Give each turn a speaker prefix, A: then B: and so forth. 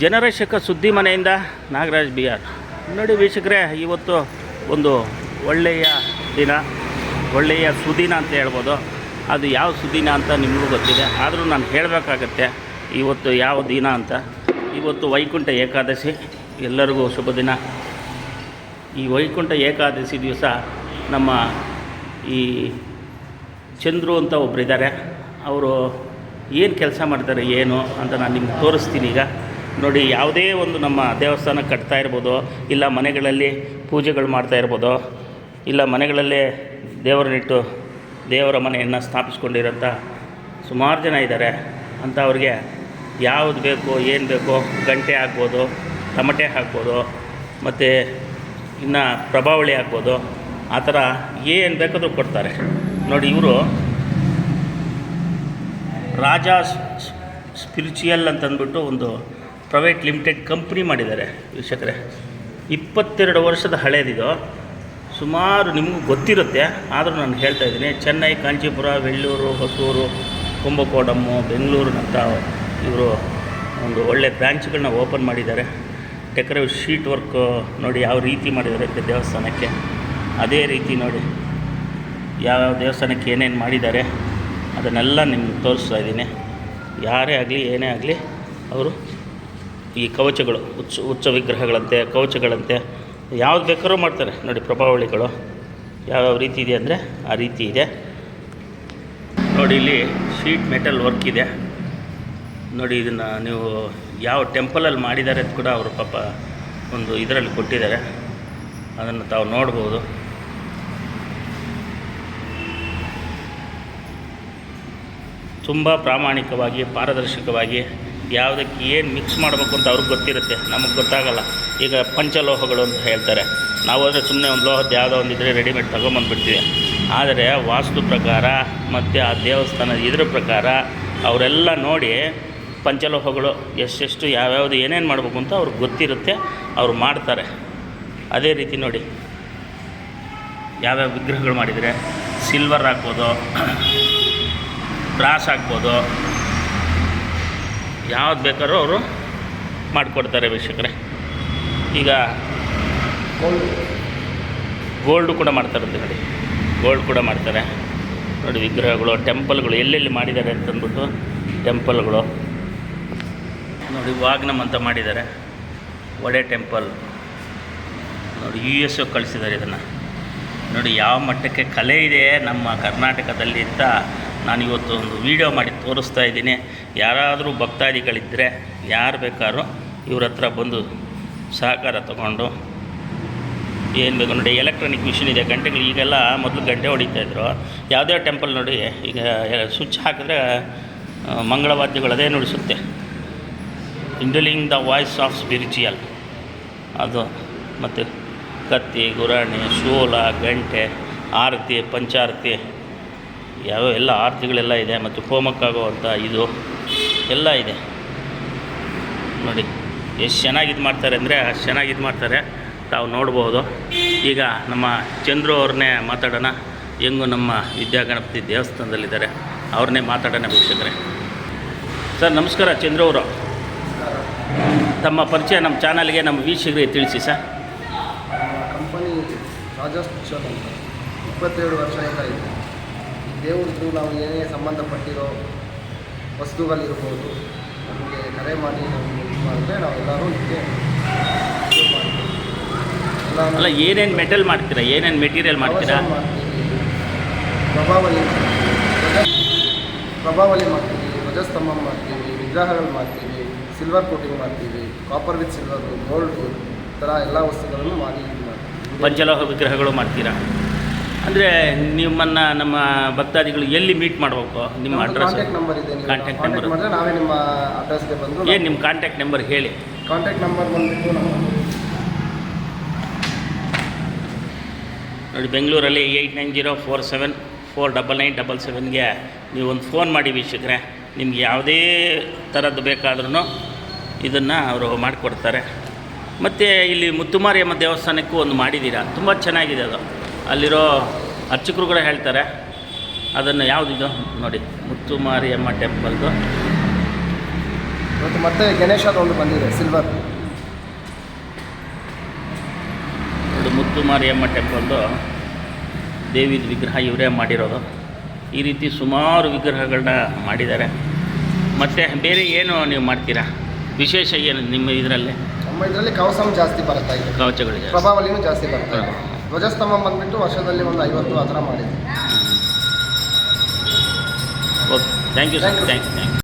A: ಜನರಕ್ಷಕ ಸುದ್ದಿ ಮನೆಯಿಂದ Nagaraj B R. ನೋಡಿ ವೀಕ್ಷಕರೇ, ಇವತ್ತು ಒಂದು ಒಳ್ಳೆಯ ದಿನ, ಒಳ್ಳೆಯ ಸುದಿನ ಅಂತ ಹೇಳ್ಬೋದು. ಅದು ಯಾವ ಸುದಿನ ಅಂತ ನಿಮಗೂ ಗೊತ್ತಿದೆ. ಆದರೂ ನಾನು ಹೇಳಬೇಕಾಗತ್ತೆ, ಇವತ್ತು ಯಾವ ದಿನ ಅಂತ. ಇವತ್ತು ವೈಕುಂಠ ಏಕಾದಶಿ. ಎಲ್ಲರಿಗೂ ಶುಭ ದಿನ. ಈ ವೈಕುಂಠ ಏಕಾದಶಿ ದಿವಸ ನಮ್ಮ ಈ ಚಂದ್ರು ಅಂತ ಒಬ್ಬರಿದ್ದಾರೆ ಅವರು ಏನು ಕೆಲಸ ಮಾಡ್ತಾರೆ, ಏನು ಅಂತ ನಾನು ನಿಮ್ಗೆ ತೋರಿಸ್ತೀನಿ ಈಗ. ನೋಡಿ, ಯಾವುದೇ ಒಂದು ನಮ್ಮ ದೇವಸ್ಥಾನ ಕಟ್ತಾ ಇರ್ಬೋದು, ಇಲ್ಲ ಮನೆಗಳಲ್ಲಿ ಪೂಜೆಗಳು ಮಾಡ್ತಾ ಇರ್ಬೋದು, ಇಲ್ಲ ಮನೆಗಳಲ್ಲೇ ದೇವರನ್ನಿಟ್ಟು ದೇವರ ಮನೆಯನ್ನು ಸ್ಥಾಪಿಸ್ಕೊಂಡಿರೋಂಥ ಸುಮಾರು ಜನ ಇದ್ದಾರೆ. ಅಂತ ಅವ್ರಿಗೆ ಯಾವುದು ಬೇಕು, ಏನು ಬೇಕೋ, ಗಂಟೆ ಹಾಕ್ಬೋದು, ತಮಟೆ ಹಾಕ್ಬೋದು, ಮತ್ತು ಇನ್ನು ಪ್ರಭಾವಳಿ ಹಾಕ್ಬೋದು, ಆ ಥರ ಏನು ಬೇಕಾದರೂ ಕೊಡ್ತಾರೆ. ನೋಡಿ, ಇವರು ರಾಜ ಸ್ಪಿರಿಚುಯಲ್ ಅಂತಂದ್ಬಿಟ್ಟು ಒಂದು ಪ್ರೈವೇಟ್ ಲಿಮಿಟೆಡ್ ಕಂಪ್ನಿ ಮಾಡಿದ್ದಾರೆ ವೀಕ್ಷಕರೇ. ಇಪ್ಪತ್ತೆರಡು ವರ್ಷದ ಹಳೇದಿದು. ಸುಮಾರು ನಿಮಗೂ ಗೊತ್ತಿರುತ್ತೆ, ಆದರೂ ನಾನು ಹೇಳ್ತಾ ಇದ್ದೀನಿ. ಚೆನ್ನೈ, ಕಾಂಚೀಪುರ, ವೆಳ್ಳೂರು, ಹೊಸೂರು ಕುಂಭಕೋಣಮ್ಮು ಬೆಂಗಳೂರಿನಂಥ ಇವರು ಒಂದು ಒಳ್ಳೆ ಬ್ರ್ಯಾಂಚ್ಗಳನ್ನ ಓಪನ್ ಮಾಡಿದ್ದಾರೆ. ಡೆಕೊರೇವ್ ಶೀಟ್ ವರ್ಕ್ ನೋಡಿ ಯಾವ ರೀತಿ ಮಾಡಿದ್ದಾರೆ ದೇವಸ್ಥಾನಕ್ಕೆ. ಅದೇ ರೀತಿ ನೋಡಿ ಯಾವ ದೇವಸ್ಥಾನಕ್ಕೆ ಏನೇನು ಮಾಡಿದ್ದಾರೆ, ಅದನ್ನೆಲ್ಲ ನಿಮ್ಗೆ ತೋರಿಸ್ತಾ ಇದ್ದೀನಿ. ಯಾರೇ ಆಗಲಿ, ಏನೇ ಆಗಲಿ, ಅವರು ಈ ಕವಚಗಳು, ಉಚ್ಚ ಉಚ್ಚ ವಿಗ್ರಹಗಳಂತೆ, ಕವಚಗಳಂತೆ ಯಾವ್ದು ಬೇಕಾದ್ರೂ ಮಾಡ್ತಾರೆ. ನೋಡಿ, ಪ್ರಭಾವಳಿಗಳು ಯಾವ್ಯಾವ ರೀತಿ ಇದೆ ಅಂದರೆ ಆ ರೀತಿ ಇದೆ. ನೋಡಿ, ಇಲ್ಲಿ ಶೀಟ್ ಮೆಟಲ್ ವರ್ಕ್ ಇದೆ. ನೋಡಿ, ಇದನ್ನು ನೀವು ಯಾವ ಟೆಂಪಲಲ್ಲಿ ಮಾಡಿದ್ದಾರೆ ಅಂತ ಕೂಡ ಅವರು ಪಾಪ ಒಂದು ಇದರಲ್ಲಿ ಕೊಟ್ಟಿದ್ದಾರೆ. ಅದನ್ನು ತಾವು ನೋಡ್ಬೋದು. ತುಂಬ ಪ್ರಾಮಾಣಿಕವಾಗಿ, ಪಾರದರ್ಶಕವಾಗಿ ಯಾವುದಕ್ಕೆ ಏನು ಮಿಕ್ಸ್ ಮಾಡಬೇಕು ಅಂತ ಅವ್ರಿಗೆ ಗೊತ್ತಿರುತ್ತೆ. ನಮಗೆ ಗೊತ್ತಾಗಲ್ಲ. ಈಗ ಪಂಚಲೋಹಗಳು ಅಂತ ಹೇಳ್ತಾರೆ. ನಾವು ಅಂದರೆ ಸುಮ್ಮನೆ ಒಂದು ಲೋಹದ ಯಾವುದೋ ಒಂದು ಇದ್ದರೆ ರೆಡಿಮೇಡ್ ತೊಗೊಂಬಂದ್ಬಿಡ್ತೀವಿ. ಆದರೆ ವಾಸ್ತು ಪ್ರಕಾರ ಮತ್ತು ಆ ದೇವಸ್ಥಾನದ ಇದ್ರ ಪ್ರಕಾರ ಅವರೆಲ್ಲ ನೋಡಿ ಪಂಚಲೋಹಗಳು ಎಷ್ಟೆಷ್ಟು ಯಾವ್ಯಾವುದು ಏನೇನು ಮಾಡಬೇಕು ಅಂತ ಅವ್ರಿಗೆ ಗೊತ್ತಿರುತ್ತೆ. ಅವರು ಮಾಡ್ತಾರೆ. ಅದೇ ರೀತಿ ನೋಡಿ. ಯಾವ್ಯಾವ ವಿಗ್ರಹಗಳು ಮಾಡಿದರೆ? ಸಿಲ್ವರ್ ಹಾಕ್ಬೋದು ಬ್ರಾಸ್ ಹಾಕ್ಬೋದು ಯಾವ್ದು ಬೇಕಾದ್ರೂ ಅವರು ಮಾಡಿಕೊಡ್ತಾರೆ ವೀಕ್ಷಕರೇ. ಈಗ ಗೋಲ್ಡು ಕೂಡ ಮಾಡ್ತಾರಂತೆ ನೋಡಿ ಗೋಲ್ಡ್ ಕೂಡ ಮಾಡ್ತಾರೆ. ನೋಡಿ ವಿಗ್ರಹಗಳು ಟೆಂಪಲ್ಗಳು ಎಲ್ಲೆಲ್ಲಿ ಮಾಡಿದ್ದಾರೆ ಅಂತಂದ್ಬಿಟ್ಟು ಟೆಂಪಲ್ಗಳು ನೋಡಿ ವಾಗ್ನಮ್ ಅಂತ ಮಾಡಿದ್ದಾರೆ. ಒಡೆ ಟೆಂಪಲ್ ನೋಡಿ ಯು ಎಸ್ ಒ ಕಳಿಸಿದ್ದಾರೆ ಇದನ್ನು. ನೋಡಿ ಯಾವ ಮಟ್ಟಕ್ಕೆ ಕಲೆ ಇದೆ ನಮ್ಮ ಕರ್ನಾಟಕದಲ್ಲಿ ಅಂತ ನಾನು ಇವತ್ತು ಒಂದು ವೀಡಿಯೋ ಮಾಡಿ ತೋರಿಸ್ತಾ ಇದ್ದೀನಿ. ಯಾರಾದರೂ ಭಕ್ತಾದಿಗಳಿದ್ದರೆ ಯಾರು ಬೇಕಾದ್ರೂ ಇವ್ರ ಹತ್ರ ಬಂದು ಸಹಕಾರ ತಗೊಂಡು ಏನು ಬೇಕು ನೋಡಿ ಎಲೆಕ್ಟ್ರಾನಿಕ್ ಮಿಷಿನ್ ಇದೆ, ಗಂಟೆಗಳು ಈಗೆಲ್ಲ ಮೊದಲು ಗಂಟೆ ಹೊಡಿತಾಯಿದ್ರು ಯಾವುದೇ ಟೆಂಪಲ್ ನೋಡಿ, ಈಗ ಸ್ವಿಚ್ ಹಾಕಿದ್ರೆ ಮಂಗಳವಾದ್ಯಗಳು ಅದೇ ನುಡಿಸುತ್ತೆ. Indwelling the voice of spiritual ಅದು ಮತ್ತು ಕತ್ತಿ, ಗುರಾಣಿ, ಶೋಲ, ಗಂಟೆ, ಆರತಿ, ಪಂಚಾರತಿ ಯಾವ ಎಲ್ಲ ಆರತಿಗಳೆಲ್ಲ ಇದೆ ಮತ್ತು ಹೋಮಕ್ಕಾಗುವಂಥ ಇದು ಎಲ್ಲ ಇದೆ. ನೋಡಿ, ಎಷ್ಟು ಚೆನ್ನಾಗಿ ಇದು ಮಾಡ್ತಾರೆ ಅಂದರೆ ಅಷ್ಟು ಚೆನ್ನಾಗಿ ಇದು ಮಾಡ್ತಾರೆ. ತಾವು ನೋಡ್ಬೋದು. ಈಗ ನಮ್ಮ ಚಂದ್ರು ಅವ್ರನ್ನೇ ಮಾತಾಡೋಣ. ಹೆಂಗು ನಮ್ಮ ವಿದ್ಯಾಗಣಪತಿ ದೇವಸ್ಥಾನದಲ್ಲಿದ್ದಾರೆ. ಅವ್ರನ್ನೇ ಮಾತಾಡೋಣ ವೀಕ್ಷಕರೇ. ಸರ್, ನಮಸ್ಕಾರ ಚಂದ್ರು ಅವರು. ತಮ್ಮ ಪರಿಚಯ ನಮ್ಮ ಚಾನಲ್ಗೆ ನಮ್ಮ ವೀಕ್ಷಕರಿಗೆ ತಿಳಿಸಿ ಸರ್.
B: ಕಂಪನಿ ರಾಜಸ್ ಇಪ್ಪತ್ತೇಳು ವರ್ಷದಿಂದ ಇದೆ. ದೇವ್ರದ್ದು ನಾವು ಏನೇ ಸಂಬಂಧಪಟ್ಟಿರೋ ವಸ್ತುಗಳಿರ್ಬೋದು ನಮಗೆ ಕರೆ ಮಾಡಿ ನಮಗೆ ಇದು ಮಾಡಿದ್ರೆ ನಾವೆಲ್ಲರೂ ಇದಕ್ಕೆ ಇದು ಮಾಡ್ತೀವಿ. ಎಲ್ಲ
A: ಅಲ್ಲ ಏನೇನು ಮೆಟಲ್ ಮಾಡ್ತೀರಾ? ಏನೇನು ಮೆಟೀರಿಯಲ್ ಮಾಡ್ತೀರಾ?
B: ಕವಚ ಮಾಡ್ತೀವಿ. ಪ್ರಭಾವಲಿ ಧ್ವಜ- ಪ್ರಭಾವಲಿ ಮಾಡ್ತೀವಿ ಧ್ವಜಸ್ತಂಭ ಮಾಡ್ತೀವಿ ವಿಗ್ರಹಗಳು ಮಾಡ್ತೀವಿ ಸಿಲ್ವರ್ ಕೋಟಿಂಗ್ ಮಾಡ್ತೀವಿ ಕಾಪರ್ ವಿತ್ ಸಿಲ್ವರ್ ಗೋಲ್ಡ್ ಈ ಥರ ಎಲ್ಲ ವಸ್ತುಗಳನ್ನು ಮಾಡಿ ಇದು ಮಾಡ್ತೀವಿ.
A: ಪಂಚಲೋಹ ವಿಗ್ರಹಗಳು ಮಾಡ್ತೀರಾ? ಅಂದರೆ ನಿಮ್ಮನ್ನು ನಮ್ಮ ಭಕ್ತಾದಿಗಳು ಎಲ್ಲಿ ಮೀಟ್ ಮಾಡಬೇಕು? ನಿಮ್ಮ ಅಡ್ರೆಸ್
B: ಕಾಂಟ್ಯಾಕ್ಟ್ ನಂಬರ್ ಇದೆ ನೀವು ಕಾಂಟ್ಯಾಕ್ಟ್
A: ನಂಬರ್
B: ಮಾಡಿದ್ರೆ ನಾವೇ ನಿಮ್ಮ ಅಡ್ರೆಸ್ಗೆ ಬಂದು
A: ಏನು ನಿಮ್ಮ ಕಾಂಟ್ಯಾಕ್ಟ್ ನಂಬರ್ ಹೇಳಿ.
B: ಕಾಂಟ್ಯಾಕ್ಟ್ ನಂಬರ್ ಬಂದುಬಿಟ್ಟು ನಮ್ಮ
A: ನೋಡಿ ಬೆಂಗಳೂರಲ್ಲಿ eight nine zero four seven four double nine double ಸೆವೆನ್ಗೆ ನೀವು ಒಂದು ಫೋನ್ ಮಾಡಿ ವೀಕ್ಷಕರೇ. ನಿಮ್ಗೆ ಯಾವುದೇ ಥರದ್ದು ಬೇಕಾದ್ರೂ ಇದನ್ನು ಅವರು ಮಾಡಿಕೊಡ್ತಾರೆ. ಮತ್ತು ಇಲ್ಲಿ ಮುತ್ತುಮಾರಿಯಮ್ಮ ದೇವಸ್ಥಾನಕ್ಕೂ ಒಂದು ಮಾಡಿದ್ದೀರಾ? ತುಂಬ ಚೆನ್ನಾಗಿದೆ ಅದು. ಅಲ್ಲಿರೋ ಅರ್ಚಕರು ಕೂಡ ಹೇಳ್ತಾರೆ. ಅದನ್ನು ಯಾವುದಿದು ನೋಡಿ ಮುತ್ತುಮಾರಿಯಮ್ಮ ಟೆಂಪಲ್ದು.
B: ಇವತ್ತು ಮತ್ತೆ ಗಣೇಶದ ಒಂದು ಬಂದಿದೆ ಸಿಲ್ವರ್.
A: ಇದು ಮುತ್ತು ಮಾರಿಯಮ್ಮ ಟೆಂಪಲ್ದು ದೇವಿದ ವಿಗ್ರಹ ಇವರೇ ಮಾಡಿರೋದು. ಈ ರೀತಿ ಸುಮಾರು ವಿಗ್ರಹಗಳನ್ನ ಮಾಡಿದ್ದಾರೆ. ಮತ್ತು ಬೇರೆ ಏನು ನೀವು ಮಾಡ್ತೀರಾ? ವಿಶೇಷ ಏನು ನಿಮ್ಮ ಇದರಲ್ಲಿ?
B: ನಮ್ಮ ಇದರಲ್ಲಿ ಕವಸಂ ಜಾಸ್ತಿ ಬರ್ತಾ ಇದೆ.
A: ಕವಚಗಳು
B: ಪ್ರಭಾವಲಿನೂ ಜಾಸ್ತಿ ಬರ್ತಾ ಇದೆ. ಧ್ವಜಸ್ತಂಭ ಬಂದ್ಬಿಟ್ಟು ವರ್ಷದಲ್ಲಿ ಒಂದು ಐವತ್ತು ಆ ಥರ ಮಾಡಿದೆ
A: okay thank you sir thank you thank you.